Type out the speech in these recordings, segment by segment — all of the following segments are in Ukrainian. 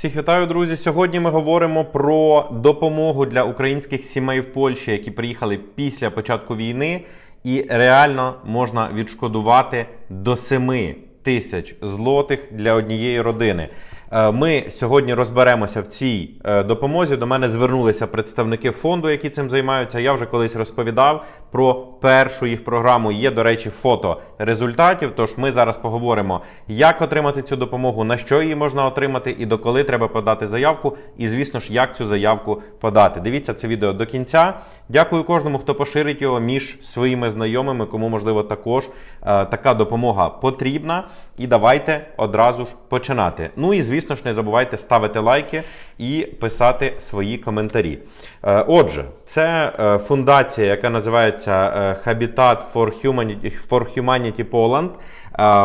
Всіх вітаю, друзі. Сьогодні ми говоримо про допомогу для українських сімей в Польщі, які приїхали після початку війни, і реально можна відшкодувати до 7 тисяч злотих для однієї родини. Е, Ми сьогодні розберемося в цій е, допомозі. До мене звернулися представники фонду, які цим займаються. Я вже колись розповідав про першу їх програму. Є, до речі, фото результатів. Тож ми зараз поговоримо, як отримати цю допомогу, на що її можна отримати і до коли треба подати заявку. І, звісно ж, як цю заявку подати. Дивіться це відео до кінця. Дякую кожному, хто поширить його між своїми знайомими, кому можливо також е, така допомога потрібна. І давайте одразу ж починати. Ну і звісно ж, не забувайте ставити лайки і писати свої коментарі. Е, Отже, це е, фундація, яка називається е, Habitat for Humanity, for Humanity Poland.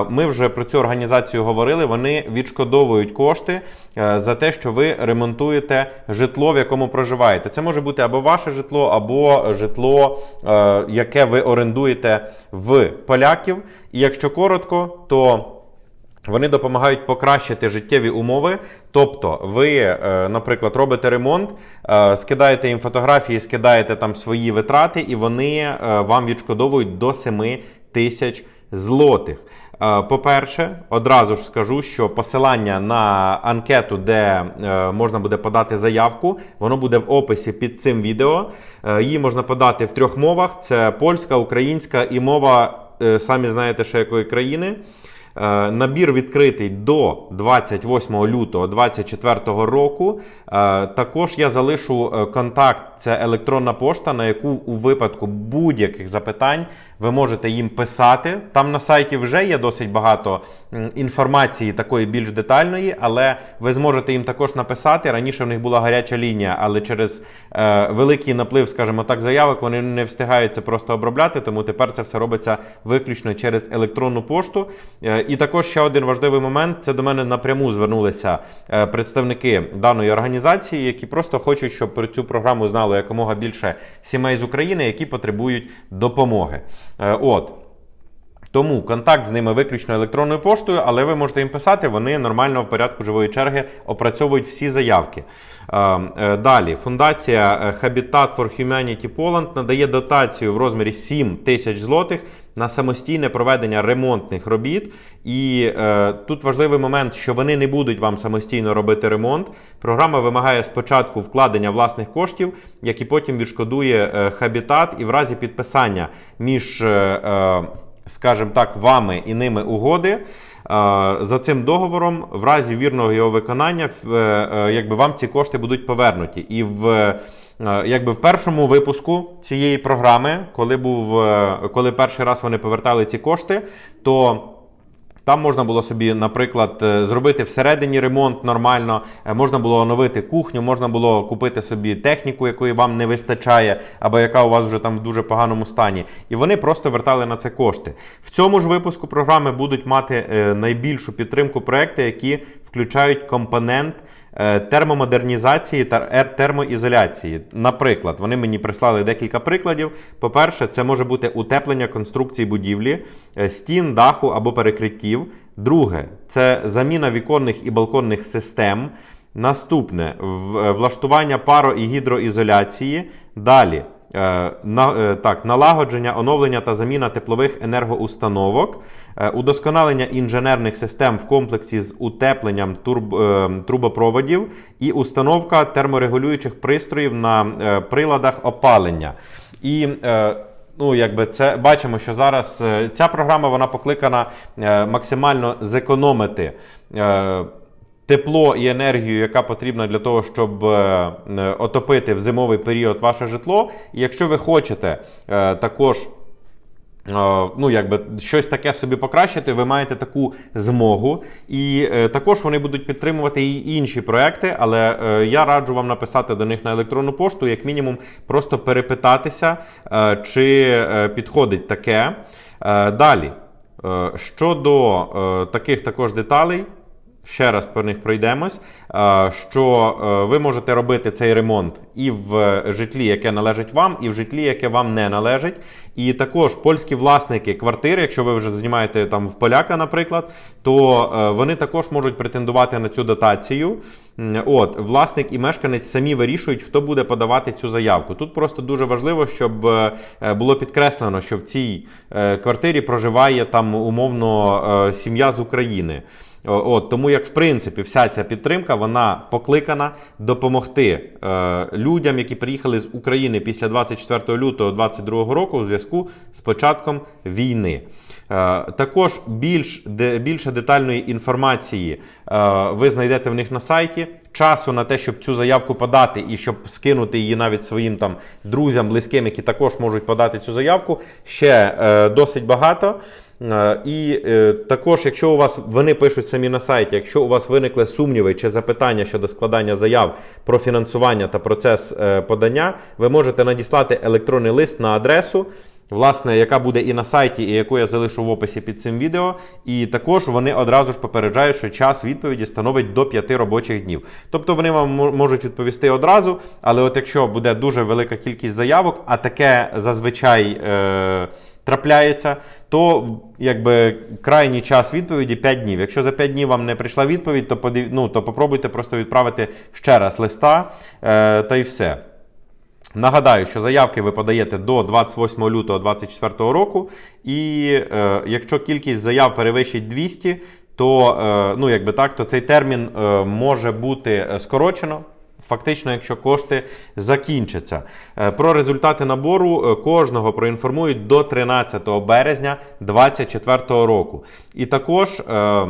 Ми вже про цю організацію говорили. Вони відшкодовують кошти за те, що ви ремонтуєте житло, в якому проживаєте. Це може бути або ваше житло, або житло, яке ви орендуєте в поляків. І якщо коротко, то вони допомагають покращити життєві умови. Тобто, ви, е, наприклад, робите ремонт, е, скидаєте їм фотографії, скидаєте там свої витрати, і вони е, вам відшкодовують до 7 тисяч злотих. По-перше, одразу ж скажу, що посилання на анкету, де можна буде подати заявку, воно буде в описі під цим відео. Її можна подати в трьох мовах: це польська, українська і мова, самі знаєте, ще якої країни. Е, Набір відкритий до 28 лютого 2024 року. Е, Також я залишу е, контакт, це електронна пошта, на яку у випадку будь-яких запитань ви можете їм писати. Там на сайті вже є досить багато інформації такої більш детальної, але ви зможете їм також написати. Раніше в них була гаряча лінія, але через е, великий наплив, скажімо так, заявок вони не встигають це просто обробляти, тому тепер це все робиться виключно через електронну пошту. Е, і також ще один важливий момент: це до мене напряму звернулися е, представники даної організації, які просто хочуть, щоб про цю програму знало якомога більше сімей з України, які потребують допомоги. Е, От. Тому контакт з ними виключно електронною поштою, але ви можете їм писати, вони нормально в порядку живої черги опрацьовують всі заявки. Е, е, Далі, фундація е, Habitat for Humanity Poland надає дотацію в розмірі 7 тисяч злотих на самостійне проведення ремонтних робіт. І е, тут важливий момент, що вони не будуть вам самостійно робити ремонт. Програма вимагає спочатку вкладення власних коштів, які потім відшкодує е, Habitat, і в разі підписання між. Е, е, скажімо так, вами і ними угоди. е, За цим договором, в разі вірного його виконання, е, е, якби вам ці кошти будуть повернуті. І в, якби в першому випуску цієї програми, коли був, коли перший раз вони повертали ці кошти, то там можна було собі, наприклад, е, зробити всередині ремонт нормально, е, можна було оновити кухню, можна було купити собі техніку, якої вам не вистачає, або яка у вас вже там в дуже поганому стані. І вони просто вертали на це кошти. В цьому ж випуску програми будуть мати е, найбільшу підтримку проекти, які включають компонент. Е, Термомодернізації та термоізоляції. Наприклад, вони мені прислали декілька прикладів. По-перше, це може бути утеплення конструкції будівлі, е, стін, даху або перекриттів. Друге, це заміна віконних і балконних систем. Наступне е, влаштування паро і гідроізоляції. Далі е, на, е, так, налагодження, оновлення та заміна теплових енергоустановок, е, удосконалення інженерних систем в комплексі з утепленням турб, е, трубопроводів і установка терморегулюючих пристроїв на е, приладах опалення. І е, Ну, якби це бачимо, що зараз е, ця програма вона покликана е, максимально зекономити е, тепло і енергію, яка потрібна для того, щоб е, е, отопити в зимовий період ваше житло. І якщо ви хочете е, також. Ну, якби щось таке собі покращити, ви маєте таку змогу. І е, також вони будуть підтримувати і інші проекти, але е, я раджу вам написати до них на електронну пошту, як мінімум, просто перепитатися, е, чи е, підходить таке. Е, далі, е, щодо е, таких також деталей. Ще раз про них пройдемось. е, Що е, ви можете робити цей ремонт і в житлі, яке належить вам, і в житлі, яке вам не належить. І також польські власники квартир, якщо ви вже знімаєте там в поляка, наприклад, то е, вони також можуть претендувати на цю дотацію. От, власник і мешканець самі вирішують, хто буде подавати цю заявку. Тут просто дуже важливо, щоб було підкреслено, що в цій квартирі проживає там умовно сім'я з України. От, тому як в принципі вся ця підтримка вона покликана допомогти е, людям, які приїхали з України після 24 лютого 2022 року у зв'язку з початком війни. Е, також більш, де, більше детальної інформації е, ви знайдете в них на сайті. Часу на те, щоб цю заявку подати і щоб скинути її навіть своїм там друзям, близьким, які також можуть подати цю заявку, ще е, досить багато. Е, І е, також, якщо у вас вони пишуть самі на сайті, якщо у вас виникли сумніви чи запитання щодо складання заяв про фінансування та процес е, подання, ви можете надіслати електронний лист на адресу. Власне, яка буде і на сайті, і яку я залишу в описі під цим відео. І також вони одразу ж попереджають, що час відповіді становить до 5 робочих днів. Тобто вони вам можуть відповісти одразу, але от якщо буде дуже велика кількість заявок, а таке зазвичай. Е- Трапляється, то якби крайній час відповіді 5 днів. Якщо за 5 днів вам не прийшла відповідь, то подив... ну, то попробуйте просто відправити ще раз листа е, та й все. Нагадаю, що заявки ви подаєте до 28 лютого 2024 року, і е, якщо кількість заяв перевищить 200, то, е, ну, якби так, то цей термін е, може бути е, скорочено. Фактично, якщо кошти закінчаться. Е, Про результати набору е, кожного проінформують до 13 березня 2024 року. І також. е,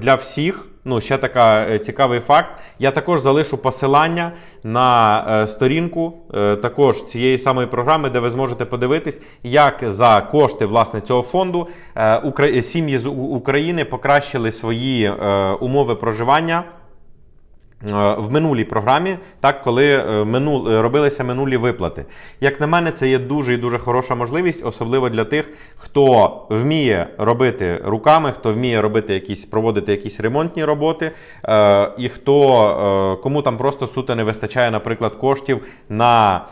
Для всіх, ну ще така цікавий факт. Я також залишу посилання на сторінку також цієї самої програми, де ви зможете подивитись, як за кошти власне цього фонду сім'ї з України покращили свої умови проживання. Е, В минулій програмі, так коли е, мину, е, робилися минулі виплати. Як на мене, це є дуже і дуже хороша можливість, особливо для тих, хто вміє робити руками, хто вміє робити якісь, проводити якісь ремонтні роботи, е, і хто е, кому там просто суто не вистачає, наприклад, коштів на.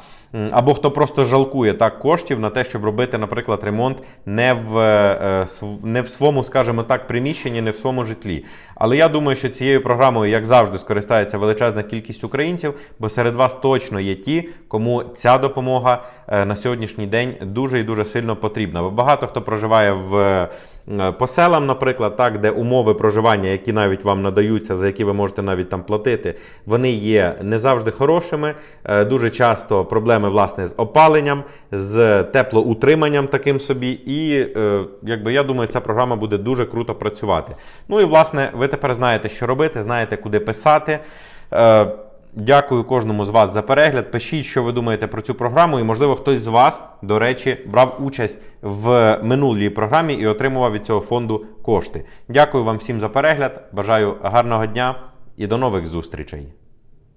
Або хто просто жалкує так коштів на те, щоб робити, наприклад, ремонт не в, не в своєму, скажімо так, приміщенні, не в своєму житлі. Але я думаю, що цією програмою, як завжди, скористається величезна кількість українців, бо серед вас точно є ті, кому ця допомога е, на сьогоднішній день дуже і дуже сильно потрібна. Бо багато хто проживає в е, по селам, наприклад, так, де умови проживання, які навіть вам надаються, за які ви можете навіть там платити, вони є не завжди хорошими. Е, Дуже часто проблеми власне з опаленням, з теплоутриманням таким собі. І якби я думаю, ця програма буде дуже круто працювати. Ну і власне, ви тепер знаєте, що робити, знаєте, куди писати. Е, Дякую кожному з вас за перегляд. Пишіть, що ви думаєте про цю програму, і можливо хтось з вас, до речі, брав участь в минулій програмі і отримував від цього фонду кошти. Дякую вам всім за перегляд. Бажаю гарного дня і до нових зустрічей.